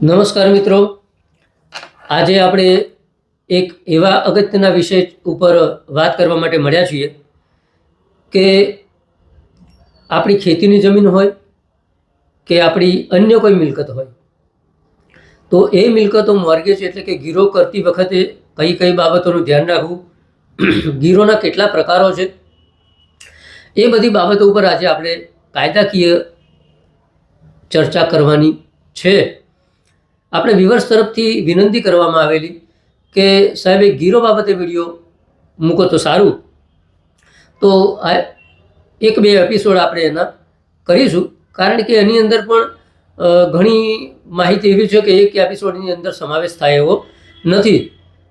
નમસ્કાર મિત્રો. આજે આપણે એક એવા અગત્યના વિષય ઉપર વાત કરવા માટે મળ્યા છીએ કે આપણી ખેતીની જમીન હોય કે આપણી અન્ય કોઈ મિલકત હોય. તો એ મિલકતો મોર્ગેજ એટલે કે ગીરો કરતી વખતે કઈ કઈ બાબતોનું ધ્યાન રાખવું, ગીરોના કેટલા પ્રકારો છે, એ બધી બાબતો ઉપર આજે આપણે કાયદાકીય ચર્ચા કરવાની છે. આપણે વિવર્સ તરફથી વિનંતી કરવામાં આવેલી કે સાહેબ, એક ગીરો બાબતે વીડિયો મૂકો તો સારું. તો આ એક બે એપિસોડ આપણે એના કરીશું. કારણ કે એની અંદર પણ ઘણી માહિતી એવી છે કે એક એપિસોડની અંદર સમાવેશ થાય એવો નથી.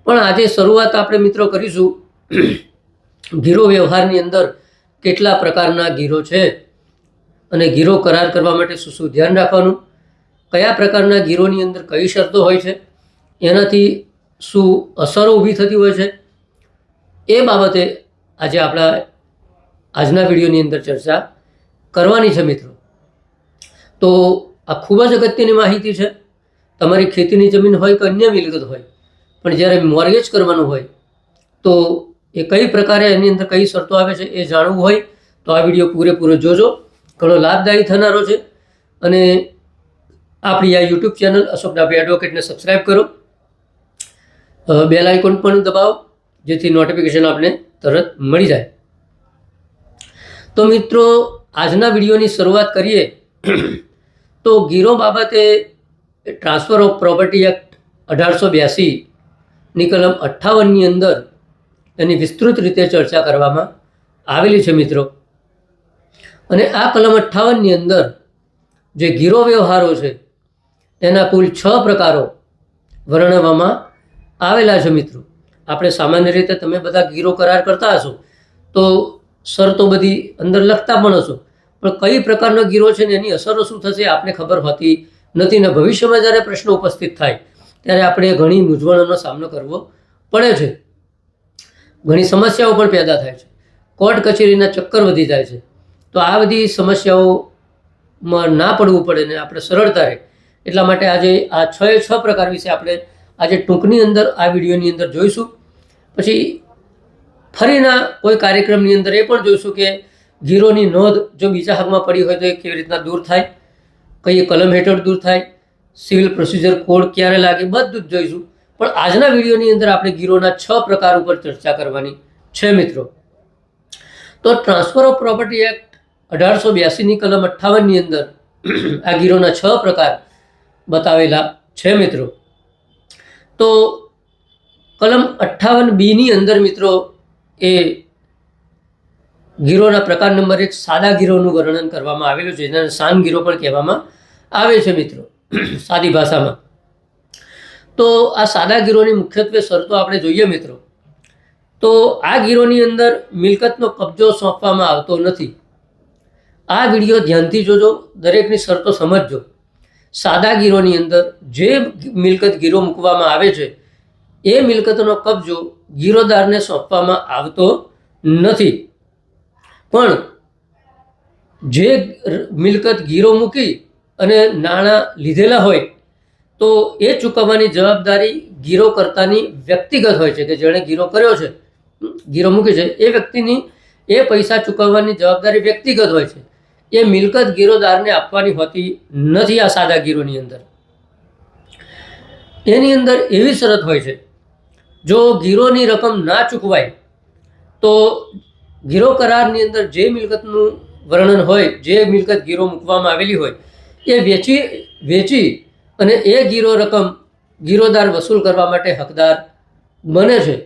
પણ આજે શરૂઆત આપણે મિત્રો કરીશું. ગીરો વ્યવહારની અંદર કેટલા પ્રકારના ગીરો છે અને ગીરો કરાર કરવા માટે શું શું ધ્યાન રાખવાનું? કયા પ્રકારના ગીરોની અંદર કઈ શરતો હોય છે, એનાથી શું અસરો ઊભી થતી હોય છે, એ બાબતે આજે આપણા આજના વિડીયોની અંદર ચર્ચા કરવાની છે મિત્રો. તો આ ખૂબ જ અગત્યની માહિતી છે. તમારી ખેતીની જમીન હોય કે અન્ય મિલકત હોય, પણ જ્યારે મોર્ગેજ કરવાનું હોય, તો એ કઈ પ્રકારે એની અંદર કઈ શરતો આવે છે એ જાણવું હોય, તો આ વીડિયો પૂરેપૂરો જોજો. ઘણો લાભદાયી થનારો છે. અને આપણી આ યુટ્યુબ ચેનલ અશોક ડાભી એડવોકેટને સબસ્ક્રાઈબ કરો. બેલ આઇકોન પણ દબાવો, જેથી નોટિફિકેશન આપને તરત મળી જાય. તો મિત્રો, આજના વિડીયોની શરૂઆત કરીએ. તો ગીરો બાબતે ટ્રાન્સફર ઓફ પ્રોપર્ટી એક્ટ અઢારસો બ્યાસીની કલમ અઠ્ઠાવનની અંદર એની વિસ્તૃત રીતે ચર્ચા કરવામાં આવેલી છે મિત્રો. અને આ કલમ અઠ્ઠાવનની અંદર જે ગીરો વ્યવહારો છે એના કુલ છ પ્રકારો વર્ણવવામાં આવેલા છે મિત્રો. આપણે સામાન્ય રીતે તમે બધા ગીરો કરાર કરતા હશો, તો શરતો બધી અંદર લખતા પણ હશો. પણ કઈ પ્રકારનો ગીરો છે ને એની અસરો શું થશે આપને ખબર હોતી નથી ને ભવિષ્યમાં જ્યારે પ્રશ્ન ઉપસ્થિત થાય, ત્યારે આપણે ઘણી મૂંઝવણોનો સામનો કરવો પડે છે. ઘણી સમસ્યાઓ પણ પેદા થાય છે. કોર્ટ કચેરીના ચક્કર વધી જાય છે. તો આ બધી સમસ્યાઓમાં ના પડવું પડે ને આપણે સરળતા રહે એટલા માટે આજે આ છ એ છ પ્રકાર વિશે આપણે આજે ટૂંકની અંદર આ વિડીયોની અંદર જોઈશું. પછી ફરીના કોઈ કાર્યક્રમની અંદર એ પણ જોઈશું કે ગીરોની નોંધ જો બીજા હાથમાં પડી હોય તો એ કેવી રીતના દૂર થાય, કઈ કલમ હેઠળ દૂર થાય, સિવિલ પ્રોસિજર કોડ ક્યારે લાગે, બધું જ જોઈશું. પણ આજના વિડીયોની અંદર આપણે ગીરોના છ પ્રકાર ઉપર ચર્ચા કરવાની છે મિત્રો. તો ટ્રાન્સફર ઓફ પ્રોપર્ટી એક્ટ અઢારસો બ્યાસીની કલમ અઠ્ઠાવનની અંદર આ ગીરોના છ પ્રકાર બતાવેલા છે મિત્રો. તો કલમ અઠ્ઠાવન બીની અંદર મિત્રો એ ગીરોના પ્રકાર નંબર એક સાદા ગીરોનું વર્ણન કરવામાં આવેલું છે, જેને સાન ગીરો પણ કહેવામાં આવે છે મિત્રો, સાદી ભાષામાં. તો આ સાદા ગીરોની મુખ્યત્વે શરતો આપણે જોઈએ મિત્રો. તો આ ગીરોની અંદર મિલકતનો કબજો સોંપવામાં આવતો નથી. આ વીડિયો ધ્યાનથી જોજો, દરેકની શરતો સમજજો. સાદા ગીરોની અંદર જે મિલકત ગીરો મૂકવામાં આવે છે, એ મિલકતનો કબજો ગીરોદારને સોંપવામાં આવતો નથી. પણ જે મિલકત ગીરો મૂકી અને નાણાં લીધેલા હોય, તો એ ચૂકવવાની જવાબદારી ગીરો કરતાની વ્યક્તિગત હોય છે કે જેણે ગીરો કર્યો છે. ગીરો મૂકી છે. એ વ્યક્તિની એ પૈસા ચૂકવવાની જવાબદારી વ્યક્તિગત હોય છે. એ મિલકત ગીરોદારને આપવાની હોતી નથી આ સાદા ગીરોની અંદર. એની અંદર એવી શરત હોય છે, જો ગીરોની રકમ ના ચૂકવાય, તો ગીરો કરારની અંદર જે મિલકતનું વર્ણન હોય, જે મિલકત ગીરો મૂકવામાં આવેલી હોય, એ વેચી વેચી અને એ ગીરો રકમ ગીરોદાર વસૂલ કરવા માટે હકદાર બને છે.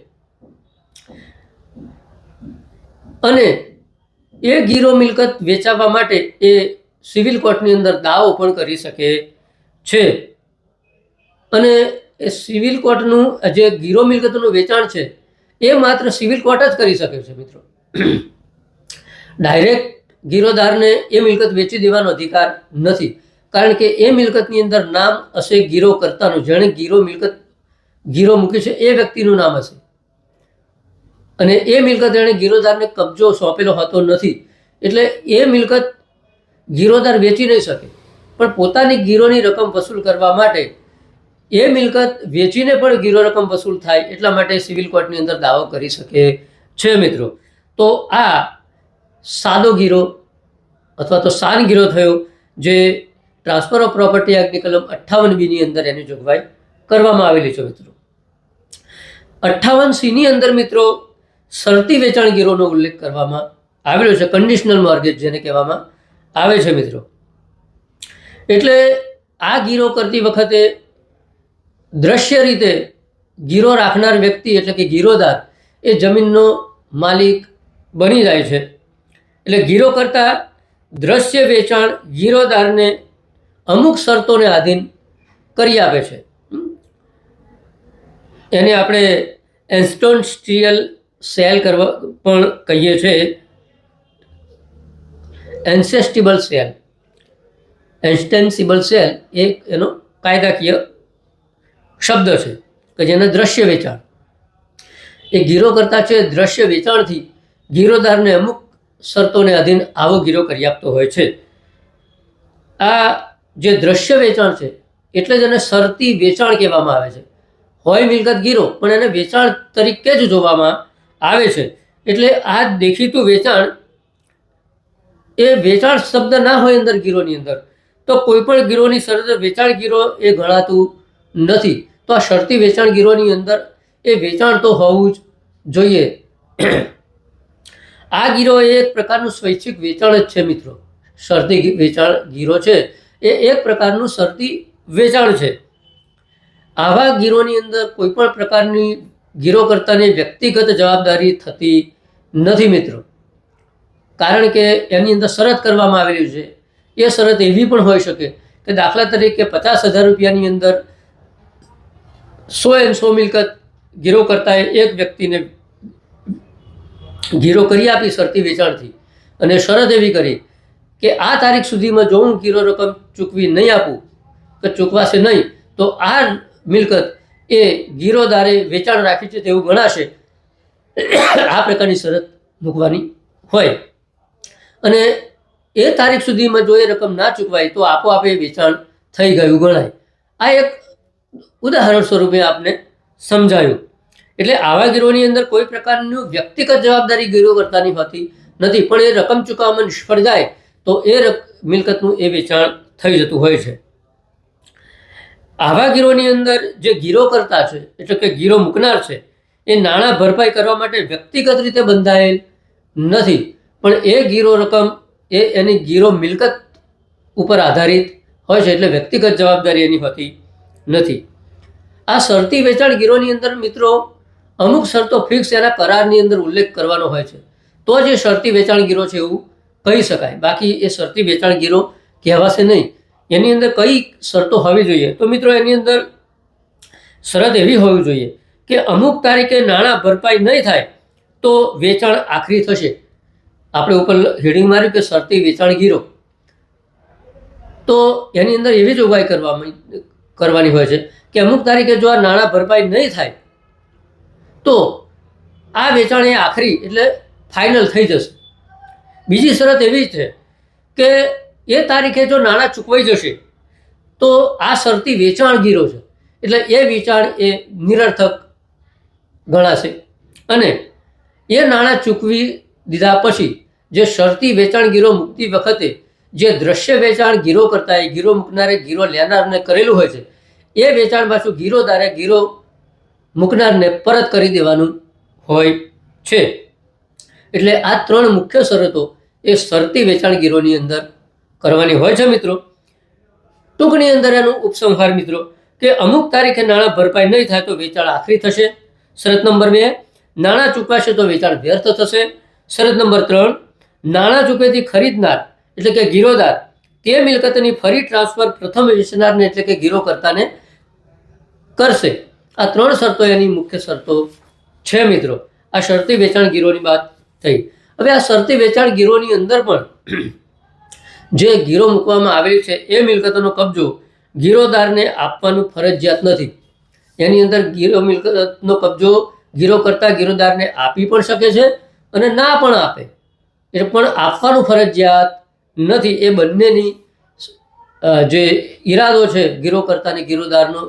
અને એ ગીરો મિલકત વેચાવવા માટે એ સિવિલ કોર્ટની અંદર દાવો પણ કરી શકે છે. અને એ સિવિલ કોર્ટનું જે ગીરો મિલકતનું વેચાણ છે, એ માત્ર સિવિલ કોર્ટ જ કરી શકે છે મિત્રો. ડાયરેક્ટ ગીરોદારને એ મિલકત વેચી દેવાનો અધિકાર નથી. કારણ કે એ મિલકતની અંદર નામ હશે ગીરો કરતાનું. જેણે ગીરો મિલકત, ગીરો મૂકી છે, એ વ્યક્તિનું નામ હશે. અને એ મિલકત એણે ગીરોદારને કબજો સોંપેલો હોતો નથી. એટલે એ મિલકત ગીરોદાર વેચી નહીં શકે. પણ પોતાની ગીરોની રકમ વસૂલ કરવા માટે એ મિલકત વેચીને પણ ગીરો રકમ વસૂલ થાય એટલા માટે સિવિલ કોર્ટની અંદર દાવો કરી શકે છે મિત્રો. તો આ સાદો ગીરો અથવા તો સાન ગીરો થયો જે ટ્રાન્સફર ઓફ પ્રોપર્ટી એક્ટની કલમ અઠ્ઠાવન બીની અંદર એની જોગવાઈ કરવામાં આવેલી છે મિત્રો. અઠ્ઠાવન સીની અંદર મિત્રો શરતી વેચાણ ગીરોનો ઉલ્લેખ કરવામાં આવેલો છે કન્ડિશનલ મોર્ગેજ જેને કહેવામાં આવે છે મિત્રો. એટલે આ ગીરો કરતી વખતે દ્રશ્ય રીતે ગીરો રાખનાર વ્યક્તિ એટલે કે ગીરોદાર એ જમીનનો માલિક બની જાય છે. એટલે ગીરો કરતા દ્રશ્ય વેચાણ ગીરોદારને અમુક શરતોને આધીન કરી આપે છે. એને આપણે એન્સ્ટોન સેલ કરવા પણ કહીએ છીએ એન્સેસ્ટિબલ સેલ. એન્સ્ટેન્સિબલ સેલ એ એનો કાયદાકીય શબ્દ છે કે જેને દ્રશ્ય વેચાણ. એ ગીરો કરતા છે દ્રશ્ય વેચાણથી ગીરોદારને અમુક શરતોને આધીન આવો ગીરો કરી આપતો હોય છે. આ જે દ્રશ્ય વેચાણ છે એટલે જ એને શરતી વેચાણ કહેવામાં આવે છે. હોય મિલકત ગીરો, પણ એને વેચાણ તરીકે જ જોવામાં આવે છે. એટલે આ દેખીતું વેચાણ એ વેચાણ શબ્દ ના હોય અંદર ગીરોની અંદર. તો કોઈ પણ ગીરોની શરત વેચાણ ગીરો એ ગણાતું નથી. તો આ શરતી વેચાણ ગીરોની અંદર એ વેચાણ તો હોવું જ જોઈએ. આ ગીરો એ એક પ્રકારનું સ્વૈચ્છિક વેચાણ જ છે મિત્રો. શરતી વેચાણ ગીરો છે. એ એક પ્રકારનું શરતી વેચાણ છે. આવા ગીરોની અંદર કોઈ પણ પ્રકારની ગીરો કરતાની વ્યક્તિગત જવાબદારી થતી નથી મિત્રો. કારણ કે એની અંદર શરત કરવામાં આવેલી છે. એ શરત એવી પણ હોઈ શકે કે દાખલા તરીકે પચાસ હજાર રૂપિયાની અંદર સો એન સો મિલકત ગીરો કરતા એક વ્યક્તિને ગીરો કરી આપી શરતી વેચાણથી. અને શરત એવી કરી કે આ તારીખ સુધીમાં જો હું ગીરો રકમ ચૂકવી નહીં આપું, કે ચૂકવાશે નહીં, તો આ મિલકત એ ગીરોદારે વેચાણ રાખ્યું છે તેવું ગણાશે. આ પ્રકારની શરત મૂકવાની હોય. અને એ તારીખ સુધીમાં જો એ રકમ ના ચૂકવાય તો આપોઆપ એ વેચાણ થઈ ગયું ગણાય. આ એક ઉદાહરણ સ્વરૂપે આપને સમજાયું. એટલે આવા ગીરોની અંદર કોઈ પ્રકારનું વ્યક્તિગત જવાબદારી ગીરો કરતાની હોતી નથી. પણ એ રકમ ચૂકવવામાં નિષ્ફળ જાય તો એ મિલકતનું એ વેચાણ થઈ જતું હોય છે. આવા ગીરોની અંદર જે ગીરો કરતા છે, એટલે કે ગીરો મૂકનાર છે, એ નાણાં ભરપાઈ કરવા માટે વ્યક્તિગત રીતે બંધાયેલ નથી. પણ એ ગીરો રકમ એ એની ગીરો મિલકત ઉપર આધારિત હોય છે, એટલે વ્યક્તિગત જવાબદારી એની હોતી નથી. આ શરતી વેચાણ ગીરોની અંદર મિત્રો અમુક શરતો ફિક્સ એના કરારની અંદર ઉલ્લેખ કરવાનો હોય છે. તો જ એ શરતી વેચાણ ગીરો છે એવું કહી શકાય. બાકી એ શરતી વેચાણ ગીરો કહેવાશે નહીં. એની અંદર કઈ શરતો હોવી જોઈએ? તો મિત્રો, એની અંદર શરત એવી હોવી જોઈએ કે અમુક તારીખે નાણાં ભરપાઈ નહીં થાય તો વેચાણ આખરી થશે. આપણે ઉપર હેડિંગ માર્યું કે શરતી વેચાણ ગીરો. તો એની અંદર એવી જોગવાઈ કરવામાં કરવાની હોય છે કે અમુક તારીખે જો આ નાણાં ભરપાઈ નહીં થાય તો આ વેચાણ એ આખરી, એટલે ફાઇનલ થઈ જશે. બીજી શરત એવી છે કે એ તારીખે જો નાણાં ચૂકવાઈ જશે, તો આ શરતી વેચાણ ગીરો છે. એટલે એ વેચાણ એ નિરર્થક ગણાશે. અને એ નાણાં ચૂકવી દીધા પછી, જે શરતી વેચાણ ગીરો મૂકતી વખતે, જે દ્રશ્ય વેચાણ ગીરો કરતા એ ગીરો મૂકનારે ગીરો લેનારને કરેલું હોય છે, એ વેચાણ પાછું ગીરોદારે ગીરો મૂકનારને પરત કરી દેવાનું હોય છે. એટલે આ ત્રણ મુખ્ય શરતો એ શરતી વેચાણ ગીરોની અંદર કરવાની હોય છે મિત્રો? ટૂંકની અંદર એનું ઉપસંહાર મિત્રો, કે અમુક તારીખે નાણાં ભરપાઈ નહીં થાય તો વેચાણ આખરી થશે. શરત નંબર બે, નાણાં ચૂકવાશે તો વેચાણ વ્યર્થ થશે. શરત નંબર ત્રણ, નાણાં ચૂકવેથી ખરીદનાર, એટલે કે ગીરોદાર તે મિલકતની ફરી ટ્રાન્સફર પ્રથમ વેચનારને એટલે કે ગીરો કરતાને કરશે. આ ત્રણ શરતો એની મુખ્ય શરતો છે મિત્રો. આ શરતી વેચાણ ગીરોની વાત થઈ. હવે આ શરતી વેચાણ ગીરોની અંદર પણ જે ગીરો મૂકવામાં આવેલી છે એ મિલકતોનો કબજો ગીરોદારને આપવાનું ફરજિયાત નથી. એની અંદર ગીરો મિલકતનો કબજો ગીરો કરતા ગીરોદારને આપી પણ શકે છે અને ના પણ આપે. એટલે પણ આપવાનું ફરજિયાત નથી. એ બંનેની જે ઈરાદો છે ગીરો કરતા ગીરોદારનો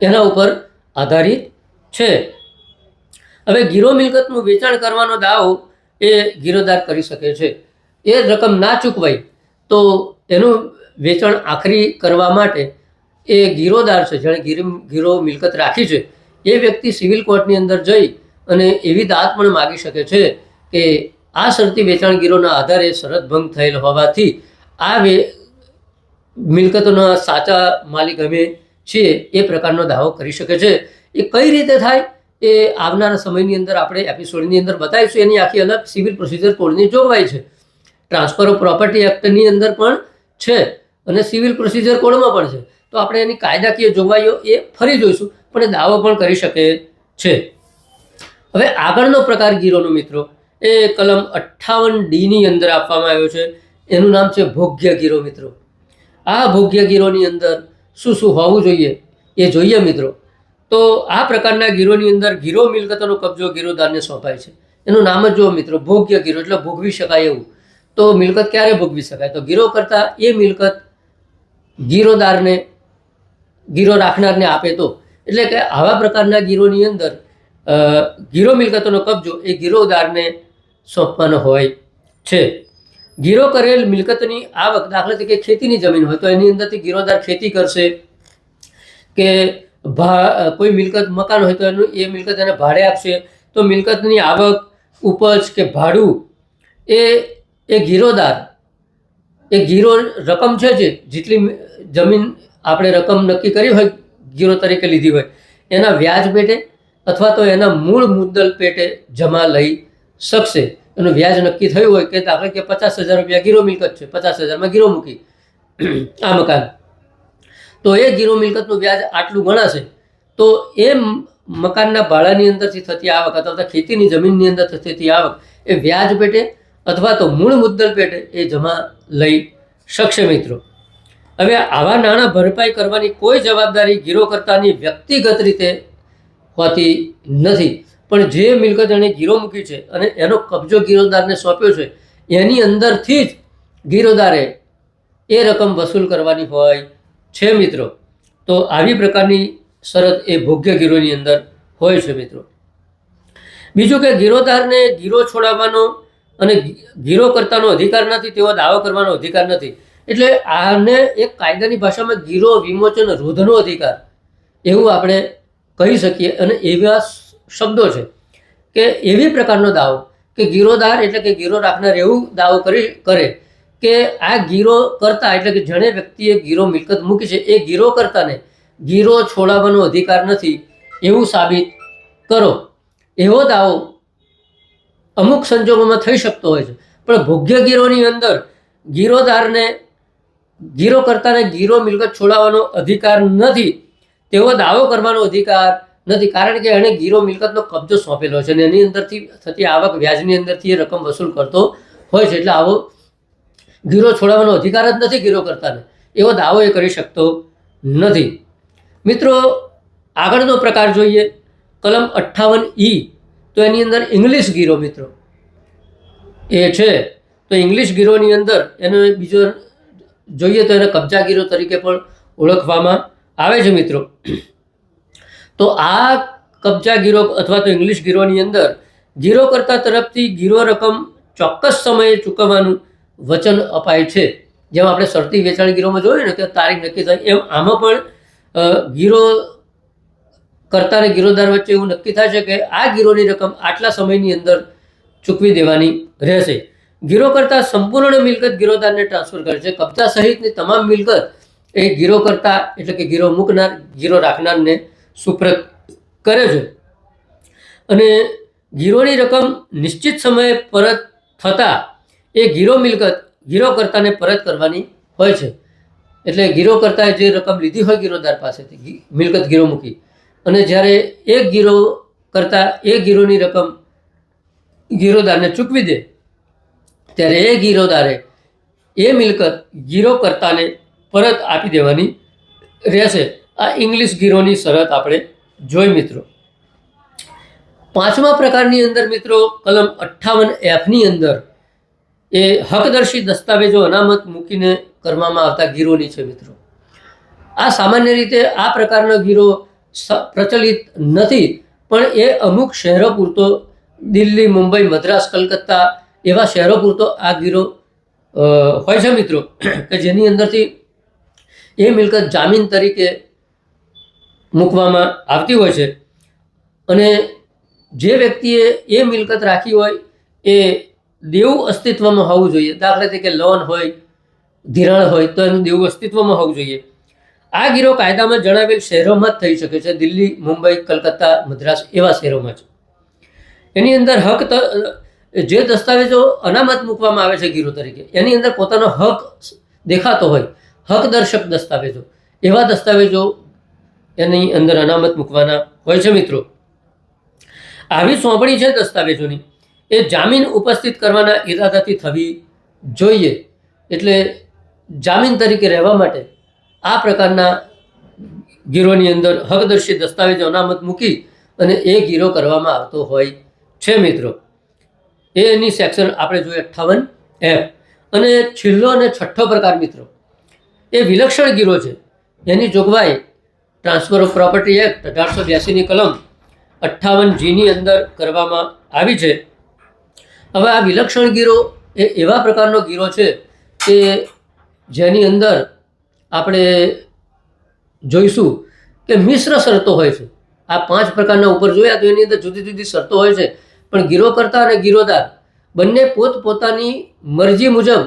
એના ઉપર આધારિત છે. હવે ગીરો મિલકતનું વેચાણ કરવાનો દાવો એ ગીરોદાર કરી શકે છે. એ રકમ ના ચૂકવાય. તો એનું વેચાણ આખરી કરવા માટે એ ગીરોદાર છે, જેણે ગીર, ગીરો મિલકત રાખી છે, એ વ્યક્તિ સિવિલ કોર્ટની અંદર જઈ અને એવી દાત પણ માગી શકે છે કે આ શરતી વેચાણ ગીરોના આધારે શરત ભંગ થયેલ હોવાથી આ વે, મિલકતોના સાચા માલિક અમે છીએ, એ પ્રકારનો દાવો કરી શકે છે. એ કઈ રીતે થાય એ આવનારા સમયની અંદર આપણે એપિસોડની અંદર બતાવીશું. એની આખી અલગ સિવિલ પ્રોસિજર કોડની જોગવાઈ છે. ટ્રાન્સફર ઓફ પ્રોપર્ટી એક્ટની અંદર પણ છે અને સિવિલ પ્રોસિજર કોડમાં પણ છે. તો આપણે એની કાયદાકીય જોગવાઈઓ એ ફરી જોઈશું, પણ એ દાવો પણ કરી શકે છે. હવે આગળનો પ્રકાર ગીરોનો મિત્રો, એ કલમ અઠ્ઠાવન ડીની અંદર આપવામાં આવ્યો છે. એનું નામ છે ભોગ્ય ગીરો મિત્રો. આ ભોગ્ય ગીરોની અંદર શું શું હોવું જોઈએ એ જોઈએ મિત્રો. તો આ પ્રકારના ગીરોની અંદર ગીરો મિલકતોનો કબજો ગીરોદારને સોંપાય છે. એનું નામ જ જુઓ મિત્રો, ભોગ્ય ગીરો, એટલે ભોગવી શકાય એવું. તો મિલકત ક્યારે ભોગવી શકાય? તો ગીરો કરતાં એ મિલકત ગીરોદારને, ગીરો રાખનારને આપે તો. એટલે કે આવા પ્રકારના ગીરોની અંદર ગીરો મિલકતોનો કબજો એ ગીરોદારને સોંપવાનો હોય છે. ગીરો કરેલ મિલકતની આવક દાખલા તરીકે ખેતીની જમીન હોય તો એની અંદરથી ગીરોદાર ખેતી કરશે કે ભા, કોઈ મિલકત મકાન હોય તો એનું, એ મિલકત એને ભાડે આપશે. તો મિલકતની આવક ઉપજ કે ભાડું એ એ ગીરોદાર એ ગીરો રકમ છે જે જેટલી જમીન આપણે રકમ નક્કી કરી હોય ગીરો તરીકે લીધી હોય, એના વ્યાજ પેટે અથવા તો એના મૂળ મુદ્દલ પેટે જમા લઈ શકશે. એનું વ્યાજ નક્કી થયું હોય કે દાખલે કે પચાસ હજાર રૂપિયા ગીરો મિલકત છે, પચાસ હજારમાં ગીરો મૂકી આ મકાન. તો એ ગીરો મિલકતનું વ્યાજ આટલું ગણાશે, તો એ મકાનના ભાડાની અંદરથી થતી આવક અથવા ખેતીની જમીનની અંદર થતી આવક, એ વ્યાજ પેટે અથવા તો મૂળ મુદ્દલ પેટે એ જમા લઈ શકશે મિત્રો. હવે આવા નાણાં ભરપાઈ કરવાની કોઈ જવાબદારી ગીરોકર્તાની વ્યક્તિગત રીતે હોતી નથી. પણ જે મિલકત એણે ગીરો મૂકી છે અને એનો કબજો ગીરોદારને સોંપ્યો છે, એની અંદરથી જ ગીરોદારે એ રકમ વસૂલ કરવાની હોય છે મિત્રો. તો આવી પ્રકારની શરત એ ભોગ્ય ગીરોની અંદર હોય છે મિત્રો. બીજું કે ગીરોદારને ગીરો છોડાવવાનો અને ગીરો કરતાનો અધિકાર નથી તેવો દાવો કરવાનો અધિકાર નથી. એટલે આને એક કાયદાની ભાષામાં ગીરો વિમોચન, રોધનો અધિકાર એવું આપણે કહી શકીએ. અને એવા શબ્દો છે કે એવી પ્રકારનો દાવો કે ગીરોદાર એટલે કે ગીરો રાખનાર એવું દાવો કરી, કરે કે આ ગીરો કરતા એટલે કે જેણે વ્યક્તિએ ગીરો મિલકત મૂકી છે, એ ગીરો કરતાને ગીરો છોડાવવાનો અધિકાર નથી એવું સાબિત કરો. એવો દાવો અમુક સંજોગોમાં થઈ શકતો હોય છે. પણ ભોગ્ય ગીરોની અંદર ગીરોદારને ગીરો કરતાને ગીરો મિલકત છોડાવવાનો અધિકાર નથી. તેવો દાવો કરવાનો અધિકાર નથી. કારણ કે એણે ગીરો મિલકતનો કબજો સોંપેલો છે અને એની અંદરથી થતી આવક વ્યાજની અંદરથી એ રકમ વસૂલ કરતો હોય છે. એટલે આવો ગીરો છોડાવવાનો અધિકાર જ નથી ગીરો કરતાને. એવો દાવો એ કરી શકતો નથી. મિત્રો, આગળનો પ્રકાર જોઈએ. કલમ અઠ્ઠાવન ઈ તો એની અંદર ઇંગ્લિશ ગીરો મિત્રો. એ છે. તો ઇંગ્લિશ ગીરોની અંદર એનો બીજો જોઈએ તો એને કબજા ગીરો તરીકે પણ ઓળખવામાં આવે છે મિત્રો. તો આ કબજા ગીરો અથવા તો ઇંગ્લિશ ગીરોની અંદર ગીરો કરતા તરફથી ગીરો રકમ ચોક્કસ સમયે ચૂકવવાનું વચન અપાય છે. જેમ આપણે શરતી વેચાણ ગીરોમાં જોયું ને કે તારીખ નક્કી થાય. એમ આમાં પણ ગીરો કરતા અને ગીરોદાર વચ્ચે એવું નક્કી છે કે આ ગીરોની રકમ આટલા સમયની અંદર ચૂકવી દેવાની રહેશે. ગીરો કરતા સંપૂર્ણ મિલકત ગીરોદારને ટ્રાન્સફર કરે છે. કબજા સહિતની તમામ મિલકત એ ગીરો કરતા એટલે કે ગીરો મૂકનાર, ગીરો રાખનારને સુપ્રત કરે છે. અને ગીરોની રકમ નિશ્ચિત સમયે પરત થતાં એ ગીરો મિલકત ગીરો કરતાને પરત કરવાની હોય છે. એટલે ગીરો કરતાએ જે રકમ લીધી હોય ગીરોદાર પાસેથી મિલકત ગીરો મૂકી અને જ્યારે એક ગીરો કરતા એ ગીરોની રકમ ગીરોદારને ચૂકવી દે, ત્યારે એ ગીરોદારે એ મિલકત ગીરો કરતાને પરત આપી દેવાની રહેશે. આ ઇંગ્લિશ ગીરોની શરત આપણે જોઈ મિત્રો. પાંચમા પ્રકારની અંદર મિત્રો, કલમ અઠ્ઠાવન એફની અંદર એ હકદર્શી દસ્તાવેજો અનામત મૂકીને કરવામાં આવતા ગીરોની છે મિત્રો. આ સામાન્ય રીતે આ પ્રકારનો ગીરો પ્રચલિત નથી. પણ એ અમુક શહેરો પૂરતો, દિલ્હી, મુંબઈ, મદ્રાસ, કલકત્તા એવા શહેરો પૂરતો આ ગીરો હોય છે મિત્રો, કે જેની અંદરથી એ મિલકત જામીન તરીકે મૂકવામાં આવતી હોય છે. અને જે વ્યક્તિએ એ મિલકત રાખી હોય, એ દેવું અસ્તિત્વમાં હોવું જોઈએ. દાખલા તરીકે લોન હોય, ધિરાણ હોય, તો એનું દેવું અસ્તિત્વમાં હોવું જોઈએ. આ ગીરો કાયદામાં જણાવેલ શહેરોમાં જ થઈ શકે છે. દિલ્હી, મુંબઈ, કલકત્તા, મદ્રાસ એવા શહેરોમાં છે. એની અંદર હક જે દસ્તાવેજો અનામત મૂકવામાં આવે છે ગીરો તરીકે, એની અંદર પોતાનો હક દેખાતો હોય, હકદર્શક દસ્તાવેજો, એવા દસ્તાવેજો એની અંદર અનામત મૂકવાના હોય છે મિત્રો. આવી સોંપણી છે દસ્તાવેજોની, એ જામીન ઉપસ્થિત કરવાના ઈરાદાથી થવી જોઈએ. એટલે જામીન તરીકે રહેવા માટે આ પ્રકારના ગીરોની અંદર હકદર્શી દસ્તાવેજો અનામત મૂકી અને એ ગીરો કરવામાં આવતો હોય છે મિત્રો. એની સેક્શન આપણે જોઈએ અઠ્ઠાવન એફ. અને છેલ્લો અને છઠ્ઠો પ્રકાર મિત્રો, એ વિલક્ષણ ગીરો છે. એની જોગવાઈ ટ્રાન્સફર ઓફ પ્રોપર્ટી એક્ટ અઢારસો બ્યાસીની કલમ અઠ્ઠાવન જીની અંદર કરવામાં આવી છે. હવે આ વિલક્ષણ ગીરો એ એવા પ્રકારનો ગીરો છે કે જેની અંદર આપણે જોઈશું કે મિશ્ર શરતો હોય છે. આ પાંચ પ્રકારના ઉપર જોયા તો એની અંદર જુદી જુદી શરતો હોય છે. પણ ગીરો કરતા અને ગીરોદાર બંને પોતપોતાની મરજી મુજબ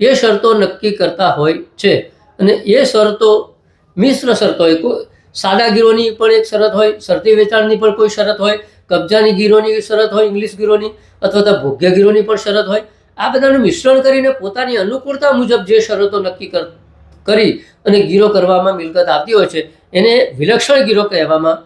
એ શરતો નક્કી કરતા હોય છે. અને એ શરતો મિશ્ર શરતો હોય. સાદા ગીરોની પણ એક શરત હોય, શરતી વેચાણની પણ કોઈ શરત હોય, કબજાની ગીરોની શરત હોય, ઇંગ્લિશ ગીરોની અથવા તો ભોગ્ય ગીરોની પણ શરત હોય. આ બધાનું મિશ્રણ કરીને પોતાની અનુકૂળતા મુજબ જે શરતો નક્કી કર કરી અને ગીરો કરવામાં મિલકત આવતી હોય છે. એને વિલક્ષણ ગીરો કહેવામાં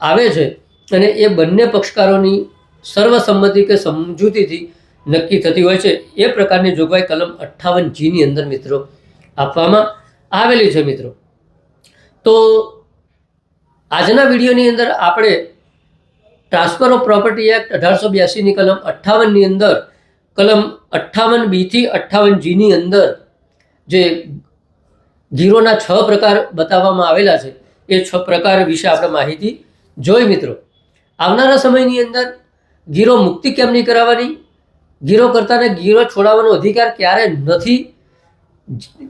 આવે છે અને એ બંને પક્ષકારોની સર્વસંમતિ કે સમજૂતીથી નક્કી થતી હોય છે. એ પ્રકારની જોગવાઈ કલમ અઠ્ઠાવન જીની અંદર મિત્રો આપવામાં આવેલી છે મિત્રો. તો આજના વિડીયોની અંદર આપણે ટ્રાન્સફર ઓફ પ્રોપર્ટી એક્ટ અઢારસો બ્યાસીની કલમ અઠ્ઠાવનની અંદર, કલમ અઠ્ઠાવન બીથી અઠ્ઠાવન જીની અંદર જે ગીરોના છ પ્રકાર બતાવવામાં આવેલા છે. એ છ પ્રકાર વિશે આપણે માહિતી જોઈ મિત્રો. આવનારા સમયની અંદર ગીરો મુક્તિ કેમ નહીં કરાવવાની? ગીરો કરતાને ગીરો છોડાવવાનો અધિકાર ક્યારે નથી?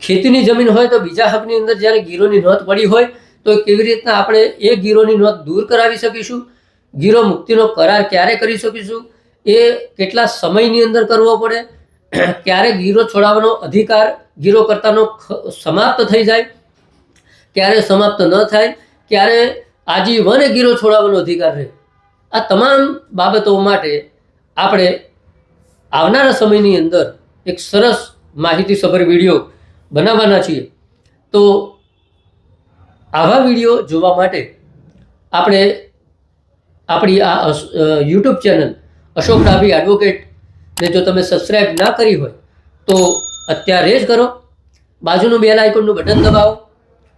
ખેતીની જમીન હોય તો બીજા હકની અંદર જ્યારે ગીરોની નોંધ પડી હોય તો કેવી રીતના આપણે એ ગીરોની નોંધ દૂર કરાવી શકીશું? ગીરો મુક્તિનો કરાર ક્યારે કરી શકીશું? એ કેટલા સમયની અંદર કરવો પડે? ક્યારે ગીરો છોડાવવાનો અધિકાર ગીરો કરતાનો સમાપ્ત થઈ જાય. ક્યારે સમાપ્ત ન થાય ક્યારે આજીવન ગીરો છોડાવવાનો અધિકાર રહે. આ તમામ બાબતો માટે આપણે આવનારા સમયની અંદર એક સરસ માહિતીસભર વીડિયો બનાવવાના છીએ. તો આવા વીડિયો જોવા માટે આપણે આપણી આ યુટ્યુબ ચેનલ અશોક ડાભી એડવોકેટને જો તમે સબસ્ક્રાઈબ ના કરી હોય, તો અત્યારે જ કરો. બાજુનું બેલ આઇકોનનું બટન દબાવો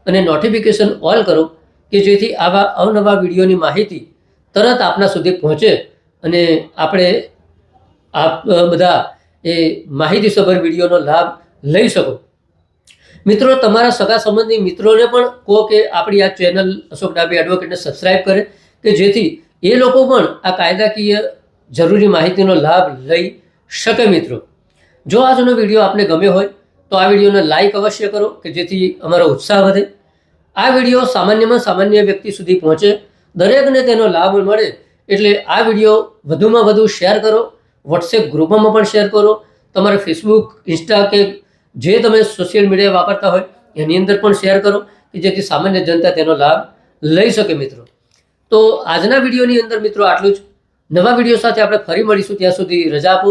અને નોટિફિકેશન ઓલ કરો કે જેથી આવા અવનવા વિડીયોની માહિતી તરત આપના સુધી પહોંચે અને આપણે આપ બધા એ માહિતીસભર વિડીયોનો લાભ લઈ શકો. મિત્રો, તમારા સગા સંબંધી મિત્રોને પણ કહો કે આપણી આ ચેનલ અશોક ડાબી એડવોકેટને સબસ્ક્રાઈબ કરે કે જેથી એ લોકો પણ આ કાયદાકીય જરૂરી માહિતીનો લાભ લઈ શકે મિત્રો. જો આજનો વીડિયો આપને ગમ્યો હોય, તો આ વિડીયોને લાઇક અવશ્ય કરો કે જેથી અમારો ઉત્સાહ વધે. આ વીડિયો સામાન્યમાં સામાન્ય વ્યક્તિ સુધી પહોંચે, દરેકને તેનો લાભ મળે, એટલે આ વીડિયો વધુમાં વધુ શેર કરો વોટ્સએપ ગ્રુપમાં પણ શેર કરો, તમારે ફેસબુક ઇન્સ્ટા કે જે તમે સોશિયલ મીડિયા વાપરતા હોય, એની અંદર પણ શેર કરો, કે જેથી સામાન્ય જનતા તેનો લાભ લઈ શકે મિત્રો. તો આજના વિડીયોની અંદર મિત્રો આટલું જ. નવા વીડિયો સાથે આપણે ફરી મળીશું, ત્યાં સુધી રજા આપો.